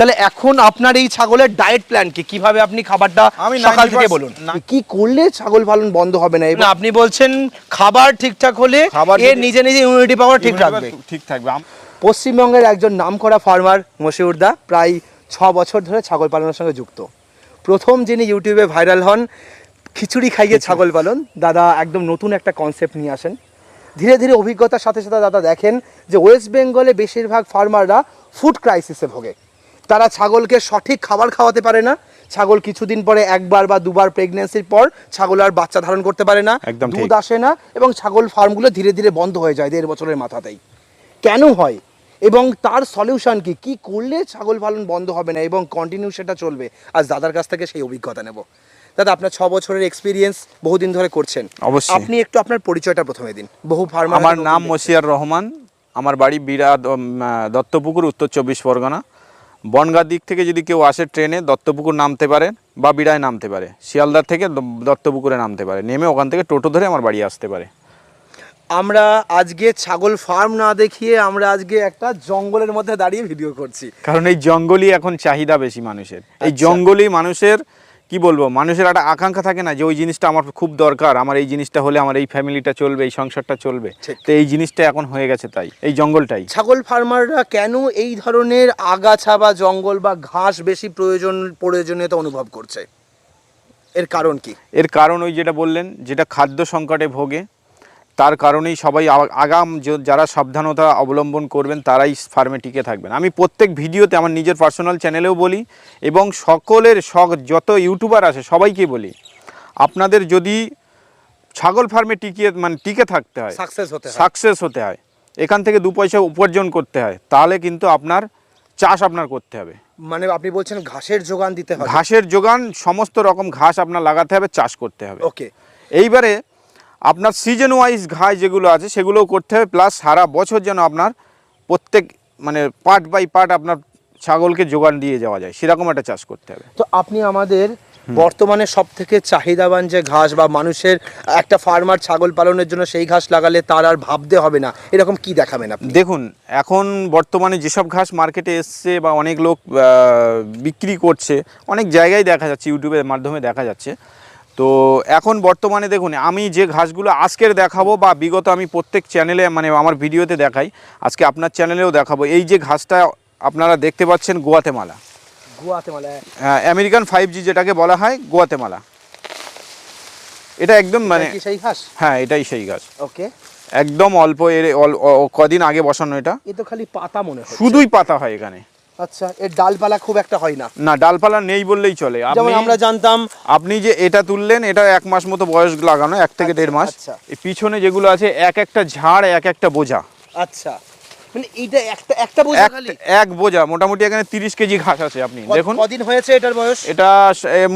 তাহলে এখন আপনার এই ছাগলের ডায়েট প্ল্যান কি? কীভাবে আপনি খাবারটা আমি সকাল থেকে বলুন। না- কি করলে ছাগল পালন বন্ধ হবে না? এবং না, আপনি বলছেন খাবার ঠিকঠাক হলে এর নিজে নিজে ইমিউনিটি পাওয়ার ঠিক রাখবে। ঠিক থাকবে। পশ্চিমবঙ্গের একজন নামকরা ফার্মার মশিউরদা প্রায় ছ বছর ধরে ছাগল পালনের সঙ্গে যুক্ত। প্রথম যিনি ইউটিউবে ভাইরাল হন খিচুড়ি খাইয়ে ছাগল পালন। দাদা একদম নতুন একটা কনসেপ্ট নিয়ে আসেন। ধীরে ধীরে অভিজ্ঞতার সাথে সাথে দাদা দেখেন যে ওয়েস্ট বেঙ্গলে বেশিরভাগ ফার্মাররা ফুড ক্রাইসিসে ভোগে। তারা ছাগলকে সঠিক খাবার খাওয়াতে পারে না। ছাগল কিছুদিন পরে একবার বা দুবার প্রেগনেন্সির পর ছাগল আর বাচ্চা ধারণ করতে পারে না। একদম দুধ আসে না এবং ছাগল ফার্মগুলো ধীরে ধীরে বন্ধ হয়ে যায় দেড় বছরের মাথাতেই। কেন হয়? এবং তার সলিউশন কি? কি করলে ছাগল পালন বন্ধ হবে না এবং কন্টিনিউ সেটা চলবে? আজ দাদার কাছ থেকে সেই অভিজ্ঞতা নেব। দাদা আপনার ছ বছরের এক্সপিরিয়েন্স বহুদিন ধরে করছেন। অবশ্যই। আপনি একটু আপনার পরিচয়টা প্রথমে দিন। বহু ফার্মার আমার নাম মশিয়ার রহমান। আমার বাড়ি বিরা দত্তপুকুর উত্তর চব্বিশ পরগনা। বনগাঁ দিক থেকে যদি কেউ আসে ট্রেনে দত্তপুকুর নামতে পারে বা বিড়ায় নামতে পারে। শিয়ালদার থেকে দত্তপুকুরে নামতে পারে। নেমে ওখান থেকে টোটো ধরে আমার বাড়ি আসতে পারে। আমরা আজকে ছাগল ফার্ম না দেখিয়ে আমরা আজকে একটা জঙ্গলের মধ্যে দাঁড়িয়ে ভিডিও করছি। কারণ এই জঙ্গলই এখন চাহিদা বেশি মানুষের। এই আচ্ছা। জঙ্গলই মানুষের কি বলব? মানুষের একটা আকাঙ্ক্ষা থাকে না যে ওই জিনিসটা আমার খুব দরকার আমার এই জিনিসটা হলে আমার এই ফ্যামিলিটা চলবে এই সংসারটা চলবে। তো এই জিনিসটা এখন হয়ে গেছে তাই এই জঙ্গলটাই। ছাগল ফার্মাররা কেন এই ধরনের আগাছা বা জঙ্গল বা ঘাস বেশি প্রয়োজন প্রয়োজনীয়তা অনুভব করছে? এর কারণ কি? এর কারণ ওই যেটা বললেন যেটা খাদ্য সংকটে ভোগে তার কারণেই সবাই আগাম যারা সাবধানতা অবলম্বন করবেন তারাই ফার্মে টিকে থাকবেন। আমি প্রত্যেক ভিডিওতে আমার নিজের পার্সোনাল চ্যানেলেও বলি এবং সকলের শখ যত ইউটিউবার আছে সবাইকে বলি আপনাদের যদি ছাগল ফার্মে টিকিয়ে মানে টিকে থাকতে হয় সাকসেস হতে হয়। সাকসেস হতে হয় এখান থেকে দু পয়সা উপার্জন করতে হয় তাহলে কিন্তু আপনার চাষ আপনার করতে হবে। মানে আপনি বলছেন ঘাসের যোগান দিতে হবে। ঘাসের যোগান সমস্ত রকম ঘাস আপনার লাগাতে হবে চাষ করতে হবে। ওকে। এইবারে আপনার সিজন ওয়াইজ ঘাস যেগুলো আছে সেগুলোও করতে হবে প্লাস সারা বছর যেন আপনার প্রত্যেক মানে পার্ট বাই পার্ট আপনার ছাগলকে যোগান দিয়ে যাওয়া যায় সেরকম একটা চাষ করতে হবে। তো আপনি আমাদের বর্তমানে সব থেকে চাহিদাবান যে ঘাস বা মানুষের একটা ফার্মার ছাগল পালনের জন্য সেই ঘাস লাগালে তার আর ভাবতে হবে না এরকম কি দেখাবেন আপনি? দেখুন এখন বর্তমানে যেসব ঘাস মার্কেটে এসছে বা অনেক লোক বিক্রি করছে অনেক জায়গায় দেখা যাচ্ছে ইউটিউবের মাধ্যমে দেখা যাচ্ছে তো এখন বর্তমানে দেখুন আমি যে ঘাসগুলো আজকের দেখাবো বা বিগত আমি প্রত্যেক চ্যানেলে মানে আমার ভিডিওতে দেখাই আজকে আপনার চ্যানেলেও দেখাবো। এই যে ঘাসটা আপনারা দেখতে পাচ্ছেন Guatemala. Guatemala. American five G যেটাকে বলা হয় গোয়াতেমালা। এটা একদম মানে সেই ঘাস? হ্যাঁ এটাই সেই গাছ ওকে। একদম অল্প এর কদিন আগে বসানো এটা। এ তো খালি পাতা মনে হয় শুধুই পাতা হয় এখানে। আচ্ছা এর ডালপালা খুব একটা হয় না। না ডালপালা নেই বললেই চলে। যেমন আমরা জানতাম আপনি যে এটা তুললেন এটা এক মাস মতো বয়স লাগানো এক থেকে আচ্ছা, দেড় মাস। আচ্ছা। এই পিছনে যেগুলো আছে এক একটা ঝাড় এক একটা বোঝা। আচ্ছা। মানে একটা একটা বোঝা এক খালি? এক বোঝা মোটামুটি এখানে তিরিশ কেজি ঘাস আছে আপনি। দেখুন। কদিন হয়েছে এটার বয়স? এটা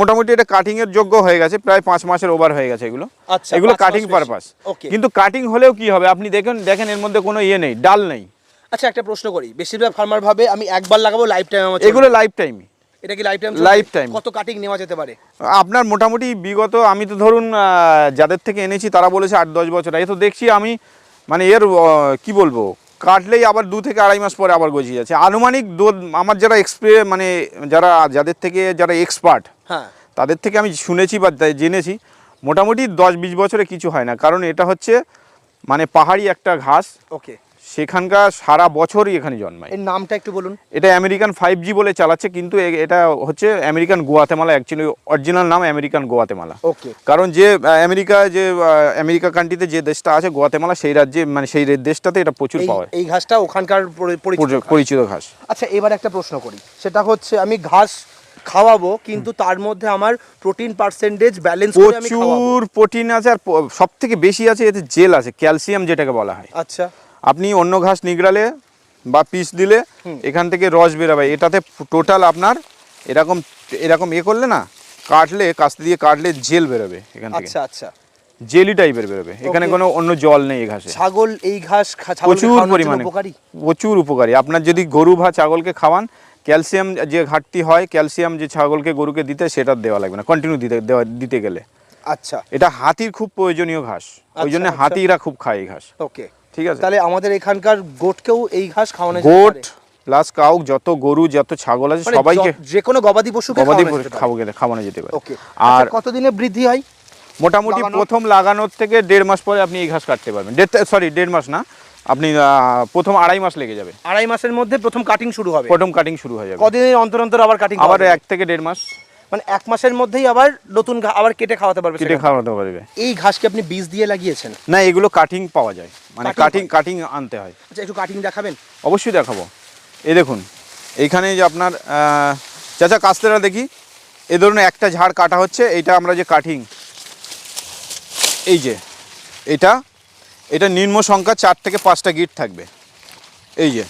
মোটামুটি এটা কাটিং এর যোগ্য হয়ে গেছে প্রায় পাঁচ মাসের ওভার হয়ে গেছে এগুলো। আচ্ছা, এগুলো কাটিং পারপাস কিন্তু কাটিং হলেও কি হবে? আপনি দেখেন দেখেন এর মধ্যে কোনো ইয়ে নেই ডাল নেই। আচ্ছা একটা প্রশ্ন করি। বেশিরভাগ ফার্মার ভাবে আমি একবার লাগাবো লাইফ টাইম আমার এগুলো লাইফ টাইম এটা কি লাইফ টাইম লাইফ টাইম কত কাটিং নেওয়া যেতে পারে? আপনার মোটামুটি বিগত আমি তো ধরুন যাদের থেকে এনেছি তারা বলেছে আট দশ বছর। এই তো দেখছি আমি মানে এর কি বলব কাটলেই আবার দু থেকে আড়াই মাস পরে আবার গজিয়ে যাচ্ছে। আনুমানিক আমার যারা এক্সপে মানে যারা যাদের থেকে যারা এক্সপার্ট হ্যাঁ। তাদের থেকে আমি শুনেছি বা জেনেছি মোটামুটি দশ বিশ বছরে কিছু হয় না। কারণ এটা হচ্ছে মানে পাহাড়ি একটা ঘাস। ওকে সেখানকার সারা বছরই এখানে জন্মায়। এর নামটা একটু বলুন। এটা আমেরিকান ফাইভ জি বলে চালাচ্ছে কিন্তু এটা হচ্ছে আমেরিকান গোয়াতেমালা অ্যাকচুয়ালি অরিজিনাল নাম আমেরিকান গোয়াতেমালা। ওকে কারণ যে আমেরিকা যে আমেরিকা কান্ট্রিতে যে দেশটা আছে গোয়াতেমালা সেই রাজ্যে মানে সেই দেশটাতে এটা প্রচুর পাওয়া যায় এই ঘাসটা ওখানকার পরিচিত ঘাস। আচ্ছা এবার একটা প্রশ্ন করি। সেটা হচ্ছে আমি ঘাস খাওয়াবো কিন্তু তার মধ্যে আমার প্রোটিন পার্সেন্টেজ ব্যালেন্স প্রচুর প্রোটিন আছে আর সব থেকে বেশি আছে এতে জেল আছে ক্যালসিয়াম যেটাকে বলা হয়। আচ্ছা। আপনি অন্য ঘাস নিগড়ালে বা পিস দিলে এখান থেকে রস বেরোবে। এটাতে টোটাল আপনার এরকম এরকম এ করলে না কাটলে কাস্তে দিয়ে কাটলে জেল বেরোবে এখান থেকে। আচ্ছা আচ্ছা। জেলি টাইপের বেরোবে। এখানে কোনো অন্য জল নেই এই ঘাসে। ছাগল এই ঘাস প্রচুর পরিমাণে। উপকারী? প্রচুর উপকারী। আপনার যদি গরু বা ছাগলকে খাওয়ান ক্যালসিয়াম যে ঘাটতি হয় ক্যালসিয়াম যে ছাগলকে গরুকে দিতে সেটা দেওয়া লাগবে না। কন্টিনিউ দিতে দেওয়া দিতে গেলে। আচ্ছা। এটা হাতির খুব প্রয়োজনীয় ঘাস। ওই জন্য আচ্ছা। হাতিরা খুব খায় এই ঘাস। ওকে ঠিক আছে? তাহলে আমাদের এখানকার গোটকেও এই ঘাস খাওয়ানো গোট প্লাস কাউ যত গরু যত ছাগল আছে মানে সবাইকে যে কোনো গবাদি পশুকে গবাদি পারে। খাব গেলে খাওয়ানো যেতে পারে। আর আর কতদিনে বৃদ্ধি হয়? মোটামুটি প্রথম লাগানোর থেকে দেড় মাস পরে আপনি এই ঘাস কাটতে পারবেন। সরি দেড় মাস না। আপনি প্রথম আড়াই মাস লেগে যাবে। আড়াই মাসের মধ্যে প্রথম কাটিং শুরু হবে। প্রথম কাটিং শুরু হয়ে যাবে। কদিনের অন্তর অন্তর আবার কাটিং আবার এক থেকে দেড় মাস। মানে এক মাসের মধ্যেই আবার নতুন আবার কেটে খাওয়াতে পারবে কেটে খাওয়াতে পারবে। এই ঘাসকে আপনি বীজ দিয়ে লাগিয়েছেন? না এগুলো কাটিং পাওয়া যায়। মানে কাটিং কাটিং আনতে হয়। আচ্ছা একটু কাটিং দেখাবেন? অবশ্যই দেখাবো। এই দেখুন এইখানে যে আপনার চাচা কাস্তেরা দেখি এ ধরুন একটা ঝাড় কাটা হচ্ছে এটা আমরা যে কাটিং এই যে এটা এটা নিম্ন সংখ্যা চার থেকে পাঁচটা গিট থাকবে। এই যে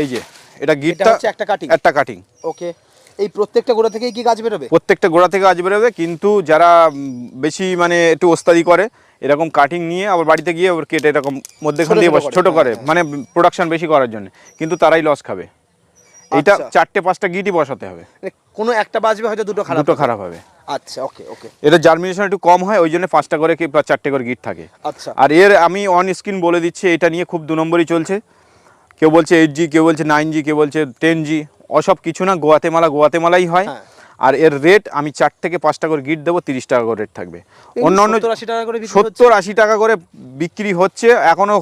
এই যে এটা এটা গিটটা হচ্ছে একটা কাটিং একটা কাটিং ওকে এই প্রত্যেকটা গোড়া থেকেই কি গাছ বেরোবে? প্রত্যেকটা গোড়া থেকে আজ বেরোবে কিন্তু যারা বেশি মানে একটু ওস্তাদি করে এরকম কাটিং নিয়ে আবার বাড়িতে গিয়ে আবার কেটে এরকম মধ্যেখান দিয়ে ছোট বস- করে, ছোট হ্যাঁ, করে হ্যাঁ। মানে প্রোডাকশন বেশি করার জন্য। কিন্তু তারাই লস খাবে। এইটা আচ্ছা। চারটে পাঁচটা গিটই বসাতে হবে। মানে কোনো একটা বাজবে হয়তো দুটো খারাপ দুটো খারাপ হবে। আচ্ছা ওকে ওকে এটা জার্মিনেশন একটু কম হয় ওই জন্য পাঁচটা করে কি চারটে করে গিট থাকে। আচ্ছা। আর এর আমি অন স্ক্রিন বলে দিচ্ছি এটা নিয়ে খুব দু নম্বরই চলছে। কেউ বলছে এইট জি কেউ বলছে নাইন জি কেউ বলছে টেন জি ওসব কিছু না গোয়াতেমালা গোয়াতেমালাই হয়। হ্যাঁ। আর এর রেট আমি চার থেকে পাঁচটা করে গিট দেবো তিরিশ টাকা করে রেট থাকবে। করে বিক্রি সত্তর আশি টাকা করে বিক্রি হচ্ছে এখনও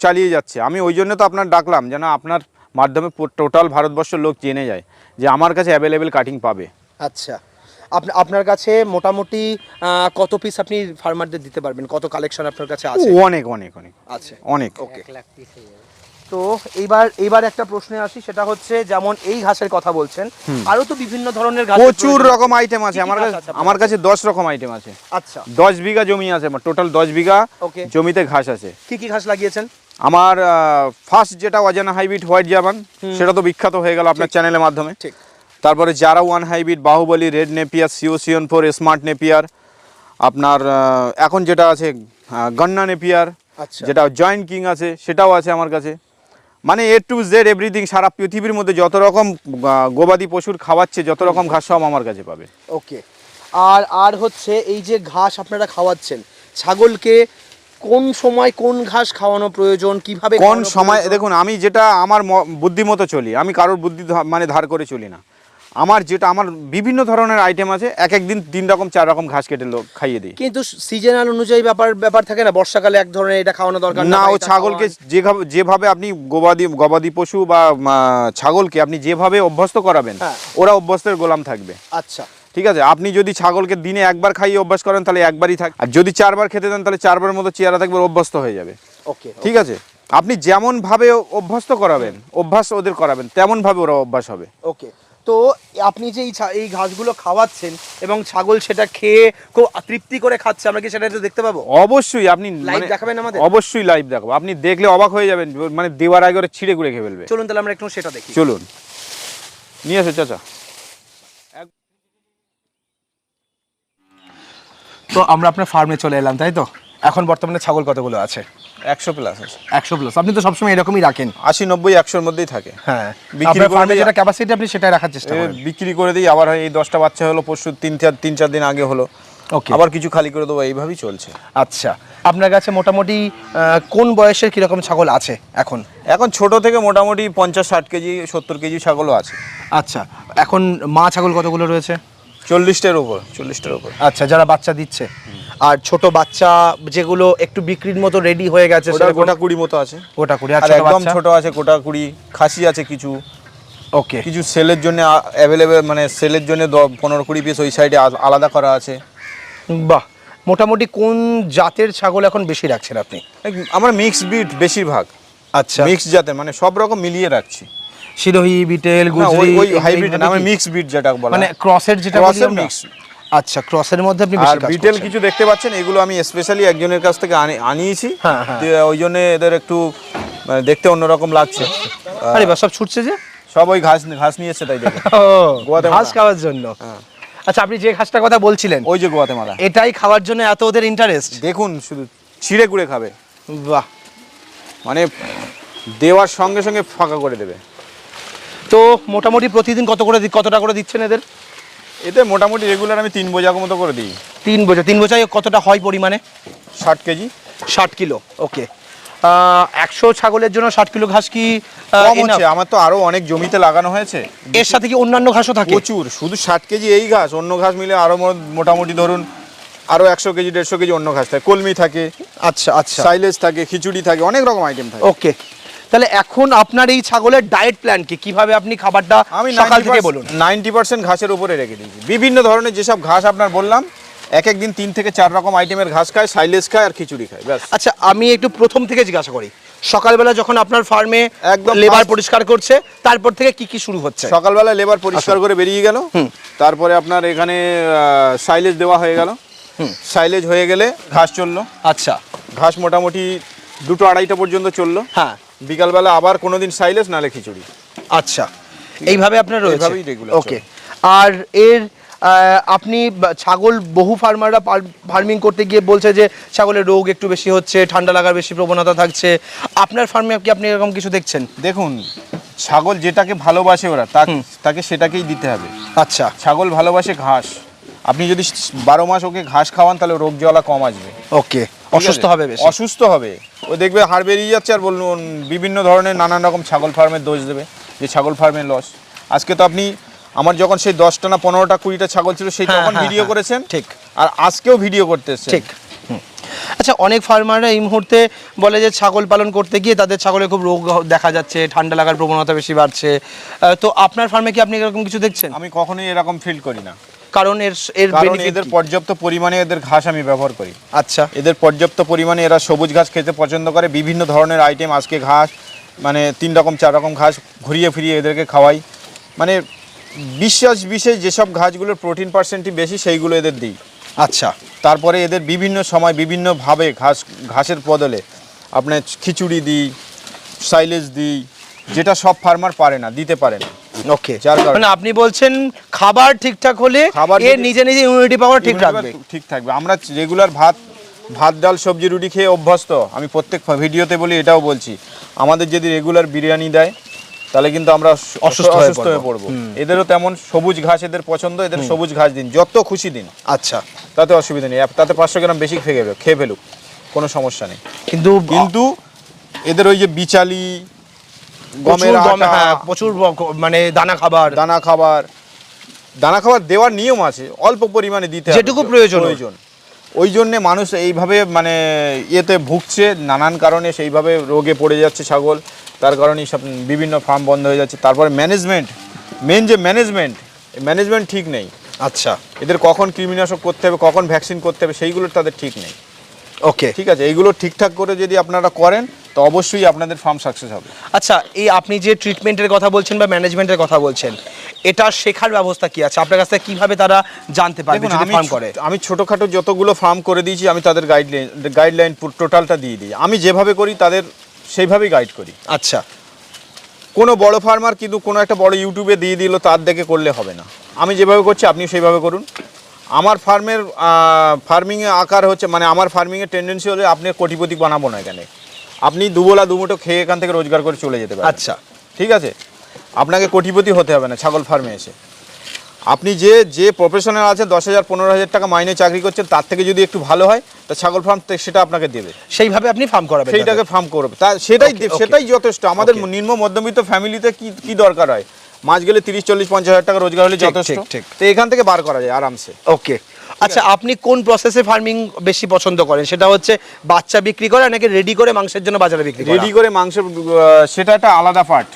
চালিয়ে যাচ্ছে। আমি ওই জন্য তো আপনার ডাকলাম যেন আপনার মাধ্যমে টোটাল ভারতবর্ষের লোক জেনে যায় যে আমার কাছে অ্যাভেলেবেল কাটিং পাবে। আচ্ছা। আপনি আপনার কাছে মোটামুটি কত পিস আপনি ফার্মারদের দিতে পারবেন? কত কালেকশন আপনার কাছে আছে? অনেক অনেক অনেক। আছে। অনেক। ওকে তো এইবার এইবার একটা প্রশ্নে আসি সেটা হচ্ছে যেমন এই ঘাসের কথা বলছেন আরও তো বিভিন্ন ধরনের ঘাস প্রচুর রকম আইটেম আছে। আমার কাছে আমার কাছে দশ রকম আইটেম আছে। আচ্ছা। দশ বিঘা জমি আছে আমার। টোটাল দশ বিঘা জমিতে ঘাস আছে। কি কি ঘাস লাগিয়েছেন? আমার ফার্স্ট যেটা অজানা হাইব্রিড হোয়াইট জাপান সেটা তো বিখ্যাত হয়ে গেল আপনার চ্যানেলের মাধ্যমে। ঠিক। তারপরে যারা one hybrid Bahubali red Napier সিওসিয়ন four smart Napier আপনার এখন যেটা আছে গন্না নেপিয়ার আচ্ছা। যেটা জয়েন্ট কিং আছে সেটাও আছে আমার কাছে। মানে এ টু জেড এভরিথিং সারা পৃথিবীর মধ্যে যত রকম গবাদি পশুর খাওয়াচ্ছে যত রকম ঘাস সব আমার কাছে পাবে। ওকে। আর আর হচ্ছে এই যে ঘাস আপনারা খাওয়াচ্ছেন ছাগলকে কোন সময় কোন ঘাস খাওয়ানো প্রয়োজন কীভাবে কোন সময় দেখুন আমি যেটা আমার বুদ্ধিমতো চলি আমি কারোর বুদ্ধি মানে ধার করে চলি না। আমার যেটা আমার বিভিন্ন ধরনের আইটেম আছে এক একদিন তিন রকম চার রকম ঘাস কেটে লোক খাইয়ে দিই। কিন্তু সিজনাল অনুযায়ী ব্যাপার ব্যাপার থাকে না? বর্ষাকালে এক ধরনের এটা খাওয়ানো দরকার না ও ছাগলকে যেভাবে যেভাবে আপনি গবাদি গবাদি পশু বা ছাগলকে আপনি যেভাবে অভ্যস্ত করাবেন হ্যাঁ। ওরা অভ্যস্তের গোলাম থাকবে। আচ্ছা। ঠিক আছে? আপনি যদি ছাগলকে দিনে একবার খাইয়ে অভ্যাস করেন তাহলে একবারই থাক আর যদি চারবার খেতে দেন তাহলে চারবার মতো চেয়ারা থাকবে অভ্যস্ত হয়ে যাবে। ওকে ঠিক আছে? আপনি যেমন ভাবে অভ্যস্ত করাবেন অভ্যাস ওদের করাবেন তেমন ভাবে ওরা অভ্যাস হবে। ওকে। তো আপনি যে এই ছা- এই ঘাসগুলো খাওয়াচ্ছেন এবং ছাগল সেটা খেয়ে খুব তৃপ্তি করে খাচ্ছে আমরা কি সেটা একটু দেখতে পাবো? অবশ্যই আপনি Live মানে- দেখাবেন আমাদের? অবশ্যই লাইভ দেখাবো। আপনি দেখলে অবাক হয়ে যাবেন মানে দেওয়ার আগে ওরা ছিঁড়ে গুড়ে খেয়ে ফেলবে। চলুন তাহলে আমরা একটু সেটা দেখি। চলুন। নিয়ে আসো চাচা। তো আমরা আপনার ফার্মে চলে এলাম তাই তো? এখন বর্তমানে ছাগল কতগুলো আছে? একশো প্লাস আছে। একশো প্লাস আপনি তো সবসময় এরকমই রাখেন। আশি নব্বই একশোর মধ্যেই থাকে। হ্যাঁ। বিক্রি করে যেটা ক্যাপাসিটি আপনি সেটাই রাখার চেষ্টা করেন। বিক্রি করে দিই আবার এই দশটা বাচ্চা হলো পরশু তিন চার তিন চার দিন আগে হলো। ওকে আবার কিছু খালি করে দেবো এইভাবেই চলছে। আচ্ছা। আপনার কাছে মোটামুটি কোন বয়সের কীরকম ছাগল আছে এখন? এখন ছোট থেকে মোটামুটি পঞ্চাশ ষাট কেজি সত্তর কেজি ছাগলও আছে। আচ্ছা। এখন মা ছাগল কতগুলো রয়েছে? চল্লিশটার ওপর চল্লিশটার ওপর আচ্ছা যারা বাচ্চা দিচ্ছে। আর ছোট বাচ্চা যেগুলো একটু বিক্রির মতো রেডি হয়ে গেছে গোটা কুড়ি মতো আছে। গোটা কুড়ি আর একদম ছোট আছে গোটা কুড়ি খাসি আছে কিছু। ওকে কিছু সেলের জন্য অ্যাভেলেবেল মানে সেলের জন্য পনেরো কুড়ি পিস ওই সাইডে আলাদা করা আছে। বাহ! মোটামুটি কোন জাতের ছাগল এখন বেশি রাখছেন আপনি? আমার আমরা মিক্স বিট বেশিরভাগ। আচ্ছা। মিক্স জাতের মানে সব রকম মিলিয়ে রাখছি। শিরোহি বিটেল গুজরি ওই হাইব্রিড আমরা কি? মিক্স বিট যেটা বলা মানে ক্রসের যেটা আমরা? mix। আচ্ছা ক্রসের মধ্যে আপনি আর বিটেল কিছু দেখতে পাচ্ছেন এগুলো আমি স্পেশালি একজনের কাছ থেকে আনিয়েছি। হ্যাঁ, হ্যাঁ। ওই জন্য এদের একটু মানে দেখতে অন্যরকম লাগছে। আরে বাহ সব ছুটছে যে? সব ওই ঘাস ঘাস নিয়েছে তাই দেখে। ঘাস খাওয়ার জন্য। আচ্ছা আপনি যে ঘাসটার কথা বলছিলেন ওই যে গোয়াতে মারা। এটাই খাওয়ার জন্য এত ওদের ইন্টারেস্ট দেখুন শুধু ছিঁড়ে কুড়ে খাবে। বাহ। মানে দেওয়ার সঙ্গে সঙ্গে ফাঁকা করে দেবে। তো মোটামুটি প্রতিদিন কত করে দি- কত টাকা করে দিচ্ছেন এদের? এতে মোটামুটি রেগুলার আমি তিন বোঝা মতো করে দিই। তিন বোঝা। তিন বোঝায় কতটা হয় পরিমাণে? ষাট কেজি। ষাট কিলো ওকে। একশো ছাগলের জন্য ষাট কিলো ঘাস কি? আমার তো আরও অনেক জমিতে লাগানো হয়েছে। এর সাথে কি অন্যান্য ঘাসও থাকে? প্রচুর। শুধু ষাট কেজি এই ঘাস অন্য ঘাস মিলে আরও মোটামুটি ধরুন আরও একশো কেজি দেড়শো কেজি অন্য ঘাস থাকে। কলমি থাকে আচ্ছা আচ্ছা। সাইলেজ থাকে খিচুড়ি থাকে অনেক রকম আইটেম থাকে। ওকে। তাহলে এখন আপনার এই ছাগলের ডায়েট প্ল্যান কি? কীভাবে আপনি খাবারটা আমি সকাল থেকে বলুন। নাইনটি পার্সেন্ট ঘাসের উপরে রেখে দিয়েছি। বিভিন্ন ধরনের যেসব ঘাস আপনার বললাম এক এক দিন তিন থেকে চার রকম আইটেমের ঘাস খায় সাইলেজ খায় আর খিচুড়ি খায় ব্যাস। আচ্ছা আমি একটু প্রথম থেকে জিজ্ঞাসা করি। সকালবেলা যখন আপনার ফার্মে একদম লেবার পরিষ্কার করছে তারপর থেকে কি কি শুরু হচ্ছে? সকালবেলা লেবার পরিষ্কার আচ্ছা। করে বেরিয়ে গেল। তারপরে আপনার এখানে সাইলেজ দেওয়া হয়ে গেল। সাইলেজ হয়ে গেলে ঘাস চলল। আচ্ছা। ঘাস মোটামুটি দুটো আড়াইটা পর্যন্ত চলল। হ্যাঁ। বিকালবেলা আবার কোনোদিন সাইলেজ নালে খিচুড়ি। আচ্ছা এইভাবে আপনার রয়েছে? এইভাবেই regular ওকে আর এর আহ, আপনি বা- ছাগল বহু ফার্মাররা ফার্মিং করতে গিয়ে বলছে যে ছাগলের রোগ একটু বেশি হচ্ছে ঠান্ডা লাগার বেশি প্রবণতা থাকছে। আপনার ফার্মে কি আপনি এরকম কিছু দেখছেন? দেখুন ছাগল যেটাকে ভালোবাসে ওরা তা- তাকে সেটাকেই দিতে হবে। আচ্ছা। ছাগল ভালোবাসে ঘাস। আপনি যদি বারো মাস ওকে ঘাস খাওয়ান তাহলে রোগ জ্বালা কম আসবে। ওকে অসুস্থ হবে বেশি। অসুস্থ হবে। ও দেখবে হাড় বেরিয়ে যাচ্ছে আর বলুন বিভিন্ন ধরনের নানান রকম ছাগল ফার্মের দোষ দেবে যে ছাগল ফার্মের লস আজকে তো আপনি আমার যখন সেই দশটা না পনেরোটা কুড়িটা ছাগল ছিল সেই তখন ভিডিও করেছেন ঠিক। আর আজকেও ভিডিও করতে ঠিক। আচ্ছা অনেক ফার্মাররা এই মুহূর্তে বলে যে ছাগল পালন করতে গিয়ে তাদের ছাগলে খুব রোগ দেখা যাচ্ছে ঠান্ডা লাগার প্রবণতা বেশি বাড়ছে। তো আপনার ফার্মে কি আপনি এরকম কিছু দেখছেন? আমি কখনোই এরকম ফিল করি না। কারণ এর এর কারণ এদের পর্যাপ্ত পরিমাণে এদের ঘাস আমি ব্যবহার করি। আচ্ছা। এদের পর্যাপ্ত পরিমাণে এরা সবুজ ঘাস খেতে পছন্দ করে বিভিন্ন ধরনের আইটেম আজকে ঘাস মানে তিন রকম চার রকম ঘাস ঘুরিয়ে ফিরিয়ে এদেরকে খাওয়াই। মানে বিশ্বাস বিশেষ যেসব ঘাসগুলোর প্রোটিন পার্সেন্টই বেশি সেইগুলো এদের দিই। আচ্ছা। তারপরে এদের বিভিন্ন সময় বিভিন্নভাবে ঘাস ঘাসের বদলে আপনার খিচুড়ি দিই সাইলেজ দিই যেটা সব ফার্মার পারে না দিতে পারে না। ওকে যার কারণে- মানে আপনি বলছেন খাবার ঠিকঠাক হলে খাবার এর নিজে নিজে ইমিউনিটি পাওয়ার ঠিক রাখবে। ঠিক থাকবে। আমরা রেগুলার ভাত ভাত ডাল সবজি রুটি খেয়ে অভ্যস্ত। আমি প্রত্যেক ভিডিওতে বলি এটাও বলছি। আমাদের যদি রেগুলার বিরিয়ানি দেয় তাহলে কিন্তু আমরা অসুস্থ হয়ে অসুস্থ হয়ে পড়ব। এদেরও তেমন সবুজ ঘাস এদের পছন্দ এদের সবুজ ঘাস দিন। যত খুশি দিন। আচ্ছা। তাতে অসুবিধা নেই। তাতে পাঁচশো গ্রাম বেশি খেয়ে খেয়ে ফেলুক। কোনো সমস্যা নেই। কিন্তু কিন্তু এদের ওই যে বিচালি গমের হ্যাঁ প্রচুর মানে দানা খাবার। দানা খাবার দানা খাবার দেওয়ার নিয়ম আছে অল্প পরিমাণে দিতে। যেটুকু প্রয়োজন। প্রয়োজন। ওই জন্যে মানুষ এইভাবে মানে ইয়েতে ভুগছে নানান কারণে সেইভাবে রোগে পড়ে যাচ্ছে ছাগল তার কারণে সব বিভিন্ন ফার্ম বন্ধ হয়ে যাচ্ছে। তারপরে ম্যানেজমেন্ট মেন যে ম্যানেজমেন্ট ম্যানেজমেন্ট ঠিক নেই। আচ্ছা। এদের কখন কৃমিনাশক করতে হবে কখন ভ্যাকসিন করতে হবে সেইগুলোর তাদের ঠিক নেই। ওকে ঠিক আছে এইগুলো ঠিকঠাক করে যদি আপনারা করেন তো অবশ্যই আপনাদের ফার্ম সাকসেস হবে। আচ্ছা এই আপনি যে ট্রিটমেন্টের কথা বলছেন বা ম্যানেজমেন্টের কথা বলছেন এটা শেখার ব্যবস্থা কি আছে? আপনার কাছ থেকে কীভাবে তারা জানতে পারবে যদি ফার্ম করে? আমি ছোটোখাটো যতগুলো ফার্ম করে দিয়েছি আমি তাদের গাইডলাইন গাইডলাইন টোটালটা দিয়ে দিই। আমি যেভাবে করি তাদের সেইভাবেই গাইড করি। আচ্ছা। কোনো বড় ফার্মার কিন্তু কোনো একটা বড় ইউটিউবে দিয়ে দিল তার দেখে করলে হবে না। আমি যেভাবে করছি আপনি সেইভাবে করুন। আমার ফার্মের ফার্মিংয়ে আকার হচ্ছে মানে আমার ফার্মিংয়ের টেন্ডেন্সি হলে আপনি কোটিপতি বানাবো না এখানে। আপনি দুবেলা দুমুটো খেয়ে এখান থেকে রোজগার করে চলে যেতে পারেন। আচ্ছা। ঠিক আছে? আপনাকে কোটিপতি হতে হবে না ছাগল ফার্মে এসে। আপনি যে যে প্রফেশনাল আছে দশ হাজার পনেরো হাজার টাকা মাইনে চাকরি করছেন তার থেকে যদি একটু ভালো হয় তা ছাগল ফার্ম সেটা আপনাকে দেবে। সেইভাবে আপনি ফার্ম করাবেন সেইটাকে ফার্ম করবে। তা সেটাই. সেটাই যথেষ্ট। আমাদের নিম্ন মধ্যবিত্ত ফ্যামিলিতে কি কি দরকার হয়? মাস গেলে তিরিশ চল্লিশ পঞ্চাশ হাজার টাকা রোজগার হলে যথেষ্ট। ঠিক, ঠিক। তো এখান থেকে বার করা যায় আরামসে। ওকে। আচ্ছা আপনি কোন প্রসেসে ফার্মিং বেশি পছন্দ করেন? সেটা হচ্ছে বাচ্চা বিক্রি করা নাকি রেডি করে মাংসের জন্য বাজারে বিক্রি করা? রেডি করে আহ, সেটা একটা আলাদা পার্ট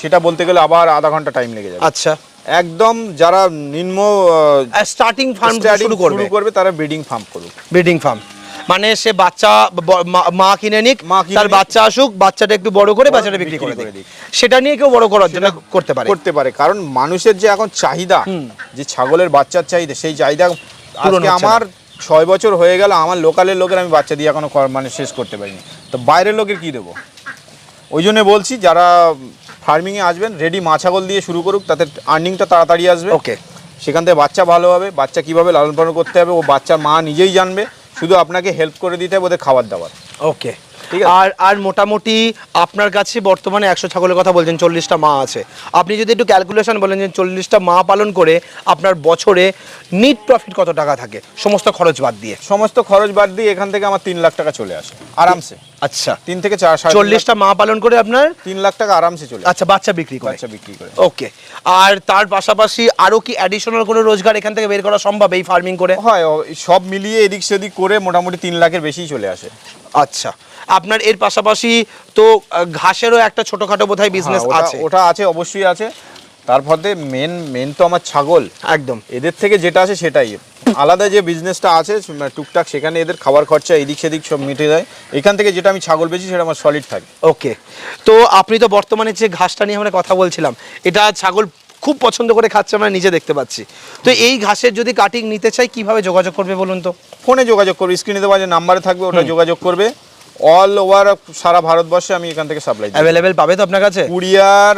সেটা বলতে গেলে আবার আধা ঘণ্টা টাইম লেগে যাবে। আচ্ছা। একদম যারা নিম্ন স্টার্টিং ফার্ম শুরু করবে। তারা ব্রিডিং ফার্ম করুক। ব্রিডিং ফার্ম মানে সে বাচ্চা মা- কিনে নিক তার বাচ্চা আসুক বাচ্চাটা একটু বড় করে বাচ্চাটা বিক্রি করে দিক। সেটা নিয়ে কেউ বড় করার জন্য করতে পারে। করতে পারে। কারণ মানুষের যে এখন চাহিদা যে ছাগলের বাচ্চার চাহিদা সেই চাহিদা আজকে আমার ছয় বছর হয়ে গেল আমার লোকালের লোকের আমি বাচ্চা দিয়ে এখনও মানে শেষ করতে পারিনি। তো বাইরের লোকের কি দেবো? ওই জন্য বলছি যারা ফার্মিংয়ে আসবেন রেডি মা ছাগল দিয়ে শুরু করুক তাতে আর্নিংটা তাড়াতাড়ি আসবে। ওকে। সেখান থেকে বাচ্চা ভালো হবে বাচ্চা কীভাবে লালন পালন করতে হবে ও বাচ্চার মা নিজেই জানবে। শুধু আপনাকে হেল্প করে দিতে হবে ওদের খাবার দাবার। ওকে ঠিক আর আর মোটামুটি আপনার কাছে বর্তমানে একশো ছাগলের কথা বলছেন চল্লিশটা মা আছে। আপনি যদি একটু ক্যালকুলেশন বলেন যে চল্লিশটা মা পালন করে আপনার বছরে নিট প্রফিট কত টাকা থাকে? সমস্ত খরচ বাদ দিয়ে। সমস্ত খরচ বাদ দিয়ে এখান থেকে আমার তিন লাখ টাকা চলে আসে আরামসে। আচ্ছা। তিন থেকে চার চল্লিশটা মা পালন করে আপনার? তিন লাখ টাকা আরামসে চলে আচ্ছা বাচ্চা বিক্রি করে। বাচ্চা বিক্রি করে। ওকে। আর তার পাশাপাশি আরও কি অ্যাডিশনাল কোনো রোজগার এখান থেকে বের করা সম্ভব এই ফার্মিং করে? হয় সব মিলিয়ে এদিক সেদিক করে মোটামুটি তিন লাখের বেশিই চলে আসে। আচ্ছা। আপনার এর পাশাপাশি তো ঘাসেরও একটা ছোটখাটো বোধহয় বিজনেস হ্যাঁ, আছে। ওটা আছে অবশ্যই আছে। তারপর মেন মেন তো আমার ছাগল। একদম। এদের থেকে যেটা আছে সেটাই। আলাদা যে বিজনেসটা আছে টুকটাক সেখানে এদের খাবার খরচা এদিক সেদিক সব মিটে যায়। এখান থেকে যেটা আমি ছাগল বেচি সেটা আমার সলিড থাকে। ওকে তো আপনি তো বর্তমানে যে ঘাসটা নিয়ে আমরা কথা বলছিলাম এটা ছাগল খুব পছন্দ করে খাচ্ছে আমরা নিজে দেখতে পাচ্ছি। তো এই ঘাসের যদি কাটিং নিতে চাই কীভাবে যোগাযোগ করবে বলুন তো? ফোনে যোগাযোগ করবে স্ক্রিনে দেওয়া যে নাম্বারে থাকবে ওটা যোগাযোগ করবে। অল ওভার সারা ভারতবর্ষে আমি এখান থেকে সাপ্লাই অ্যাভেলেবেল পাবে তো আপনার কাছে? কুরিয়ার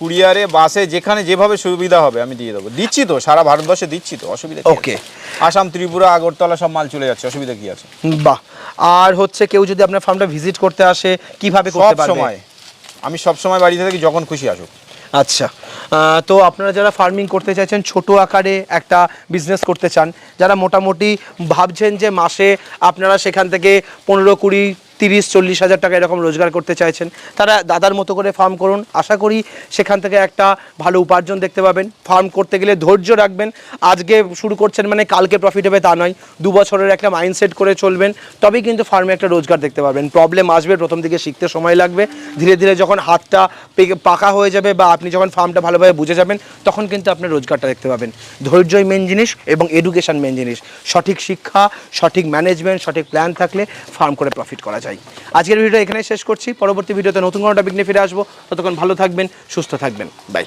কুরিয়ারে বাসে যেখানে যেভাবে সুবিধা হবে আমি দিয়ে দেবো। দিচ্ছি তো সারা ভারতবর্ষে দিচ্ছি তো অসুবিধা ওকে আসাম ত্রিপুরা আগরতলা সব মাল চলে যাচ্ছে অসুবিধা কি আছে? বাহ। আর হচ্ছে কেউ যদি আপনার ফার্মটা ভিজিট করতে আসে কীভাবে সব করতে পারবে? সময়। আমি সব সময় বাড়িতে থাকি যখন খুশি আসুক। আচ্ছা। তো আপনারা যারা ফার্মিং করতে চাইছেন ছোট আকারে একটা বিজনেস করতে চান যারা মোটামুটি ভাবছেন যে মাসে আপনারা সেখান থেকে পনেরো কুড়ি তিরিশ, চল্লিশ হাজার টাকা এরকম রোজগার করতে চাইছেন। তারা দাদার মতো করে ফার্ম করুন। আশা করি সেখান থেকে একটা ভালো উপার্জন দেখতে পাবেন। ফার্ম করতে গেলে ধৈর্য রাখবেন। আজকে শুরু করছেন মানে কালকে প্রফিট হবে তা নয়। দু বছরের একটা মাইন্ডসেট করে চলবেন। তবেই কিন্তু ফার্মে একটা রোজগার দেখতে পাবেন। প্রবলেম আসবে, প্রথম দিকে শিখতে সময় লাগবে। ধীরে ধীরে যখন হাতটা পাকা হয়ে যাবে বা আপনি যখন ফার্মটা ভালোভাবে বুঝে যাবেন, তখন কিন্তু আপনি রোজগারটা দেখতে পাবেন। ধৈর্যই মেন জিনিস এবং এডুকেশন মেন জিনিস। সঠিক শিক্ষা, সঠিক ম্যানেজমেন্ট সঠিক প্ল্যান থাকলে ফার্ম করে প্রফিট করা যায়। আজকের ভিডিও এখানে শেষ করছি। পরবর্তী ভিডিওতে নতুন কোনো টপিক নিয়ে ফিরে আসব। ততক্ষণ ভালো থাকবেন, সুস্থ থাকবেন। বাই